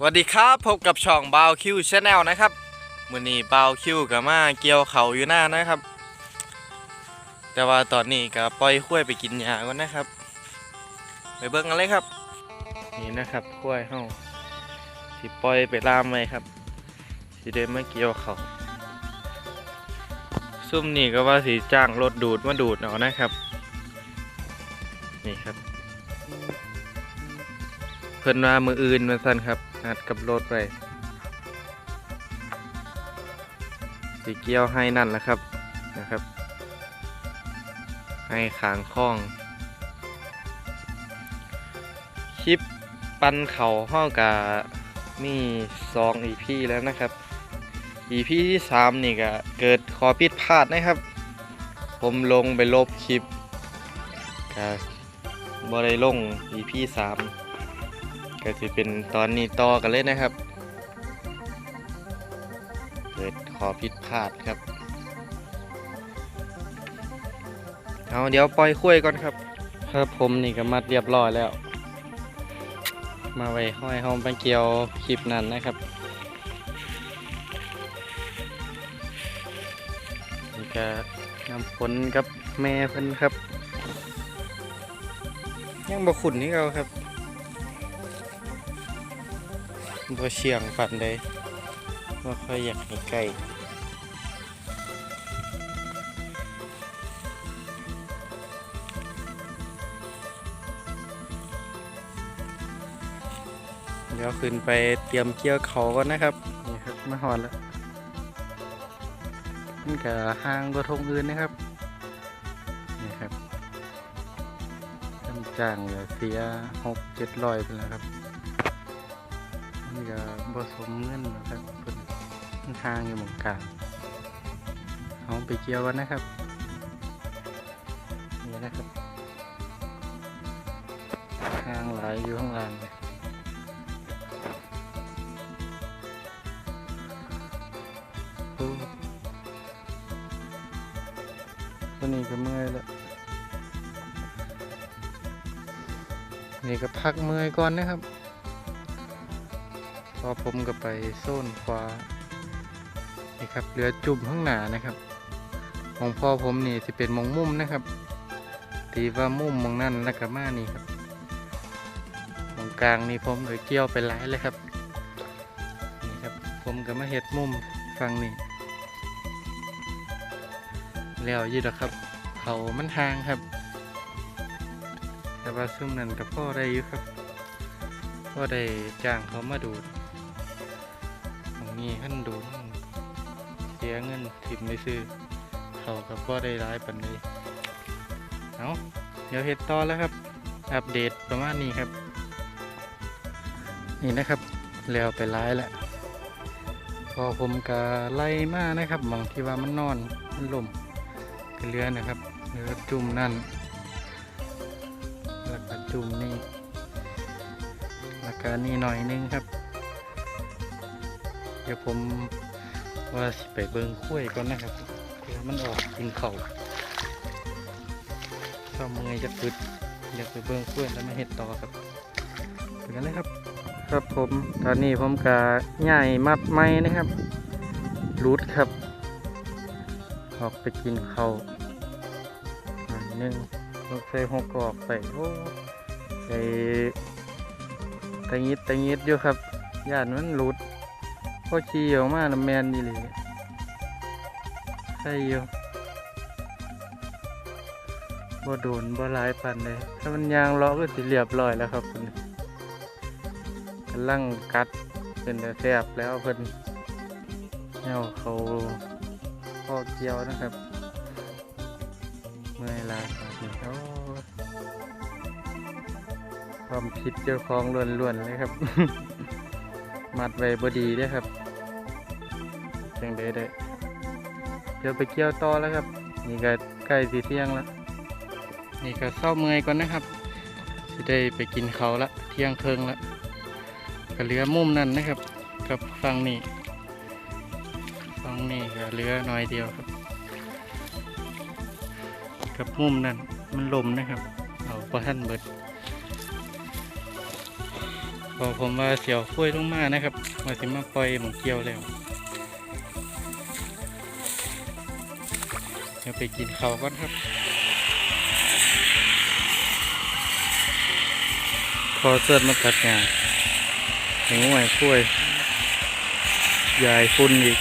สวัสดีครับพบกับช่องบาวคิวชาแนลนะครับมื้อนี้บาวคิวกับมาเกี่ยวเขาอยู่หน้านะครับ แต่ว่าตอนนี้ก็ปล่อยข้วยไปกินหญ้าก่อนนะครับ ไปเบิ่งกันเลยครับ นี่นะครับข้วยเฮาที่ปล่อยไปล่ามไว้ครับสิได้มาเกี่ยวเขาซุ่มนี่ก็ว่าสิจ้างรถดูดมาดูดเอานะครับ นี่ครับ เพิ่นว่ามืออื่นมาสั่นครับ นัดกับรถไปสีเกี้ยวให้นั่นแหละครับนะครับ ให้ขางข้อง คลิปปันเขาห้องกะมีสองอีพีแล้วนะครับอีพีที่สามนี่ก็เกิดขอผิดพลาดนะครับ ผมลงไปลบคลิปก็บ่ได้ลงอีพีสาม ก็จะเป็นตอนนี้ต่อกันเลยนะครับ เกิดขอผิดพลาดครับเอาเดี๋ยวปล่อยคุยก่อนครับครับผมนี่ก็มัดเรียบร้อยแล้ว มาไว้ห้อยห้องไปเกียวคลิปนั้นนะครับนี่ก็นำผลกับแม่เพิ่นครับ ยังบ่ขุนนี่เราครับ บ่เชียงปันได้ว่าค่อยอยากให้ใกล้เดี๋ยวขึ้นไปเตรียมเกี่ยวเขาก่อนนะครับนี่ครับมาหอดแล้วมันก็ห่างกว่าทงอื่นนะครับนี่ครับจ้างเหลือเสียหกเจ็ดร้อยไปแล้วครับ นี่ก็ผสมเงินนะครับเพิ่นทางอยู่หมองกลางเอาไปเกี่ยวกันนะครับนี่นะครับทางหลายอยู่ข้างล่างเลยโอ้ตัวนี้ก็เมื่อยแล้วนี่ก็พักเมื่อยก่อนนะครับ พอผมก็ไปโซนขวานี่ครับเรือจุ่มข้างหน้านะครับของพ่อผมนี่สิเป็นมองมุมนะครับ ตีว่ามุมมองนั่นแล้วก็มานี่ครับตรงกลางนี่ผมก็เกี่ยวไปหลายเลยครับนี่ครับ ผมก็มาเห็ดมุมฟังนี่แล้วยี่ดอครับ เขามันห่างครับ แต่ว่าซุ่มนั่นกับพ่อได้อยู่ครับก็ได้จ้างเขามาดูด นี้ขั้นดูดเสียเงินถิ่มไปซื้อเขากับก็ได้ร้ายปันเลยเอาเดี๋ยวเฮ็ดต่อแล้วครับ อัปเดตประมาณนี้ครับ นี่นะครับแล้วไปร้ายแล้วพอผมก็ไล่มานะครับบางที่ว่ามันนอนมันลมก็เรือนะครับเรือจุ่มนั่นแล้วก็จุ่มนี่แล้วก็นี่หน่อยนึงครับ ดี๋ยวผมว่าสิไปเบิงคุ้ยก่อนนะครับเดี๋ยวมันออกกินเขาเข้าเมื่อยจะฟึดเดี๋ยวไปเบิงคุ้ยแล้วมาเห็ดต่อครับไปกันเลยครับ ครับผมตอนนี้ผมกะใหญ่มัดไม้นะครับรูดครับ ออกไปกินเขาวหน่อยหนึ่งรถไฟหกกออกไปโอ้ไปตะงิดตะงิดอยู่ครับย่านมันหลุด พอขี่ออกมาน้ำแมนดีเลยใช่อยู่บ่โดนบ่ลายปันเลย ถ้ามันยางลาะก็สิเรียบร้อยแล้วครับเพิ่นกำลังกัดเป็นแต่แซ่บแล้วเพิ่นเอาเขาพ่อเกียวนะครับ เมื่อยลาครับนี่โอ้ความคิดเจ้าของล้วนๆเลยครับ มัดไว้บดีเด้อครับจังได้ได้เดี๋ยวไปเกี่ยวต่อแล้วครับ นี่ก็ใกล้สีเที่ยงแล้วนี่ก็เศร้าเมื่อยก่อนนะครับสิได้ไปกินเขาละเที่ยงเคิงละก็เหลือมุมนั่นนะครับ กับฟังนี่ฟังนี่ก็เหลือน้อยเดียวครับ กับมุมนั่นมันลมนะครับ เอาพอท่านเบิด พอผมว่าเสียวคุ้ยลงมานะครับมาสิมาปล่อยหมองเกี่ยวแล้วเดี๋ยวไปกินข้าวก่อนครับ พอเสื้อมาตัดงานหงวยคุ้ยยายฝุ่นอีก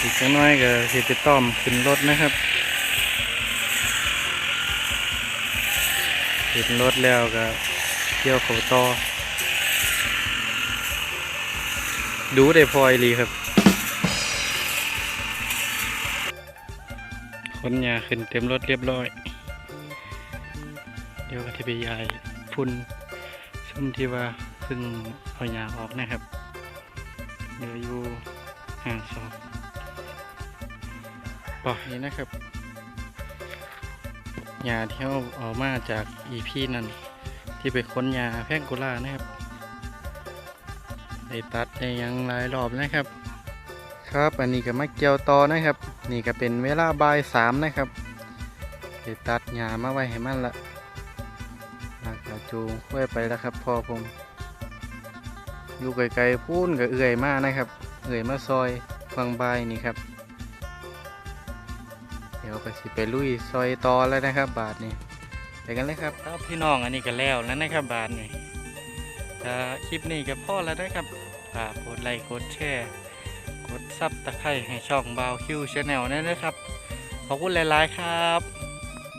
อีกจังน้อยก็สิไปต้อมขึ้นรถนะครับขึ้นรถแล้วก็ เที่ยวเขาต่อ ดูได้พลอยลีครับคนยาขึ้นเต็มรถเรียบร้อย เดี๋ยวก็จะไปยายพุ่นซุ่มที่ว่าเพิ่งเอายาออกนะครับเหลืออยู่ห่างสองปอกนี้นะครับยาที่เขาเอามาจากอีพีนั่น ที่ไปค้นยาแพงกุล่านะครับได้ตัดได้ยังหลายรอบนะครับ ครับอันนี้ก็มาเกี่ยวต่อนะครับ นี่ก็เป็นเวลาบ่ายสามนะครับได้ตัดยามาไว้ให้มันละแล้วก็จูงค่อยไปแล้วครับพอผม อยู่ไกลๆพูนกับเอื่อยมากนะครับ เอื่อยมาซอยฟังบายนี่ครับ เดี๋ยวก็สิไปลุยซอยตอแล้วนะครับ บาทนี่ ไปกันเลยครับครับพี่น้องอันนี้ก็แล้วแล้วนะครับบาทนี่ถ้าคลิปนี้ก็พอแล้วนะครับฝากกดไลค์กดแชร์กดซับตะไคร้ให้ช่องบาวคิวชาแนลนั่นนะครับ ขอบคุณหลาย ๆ ครับ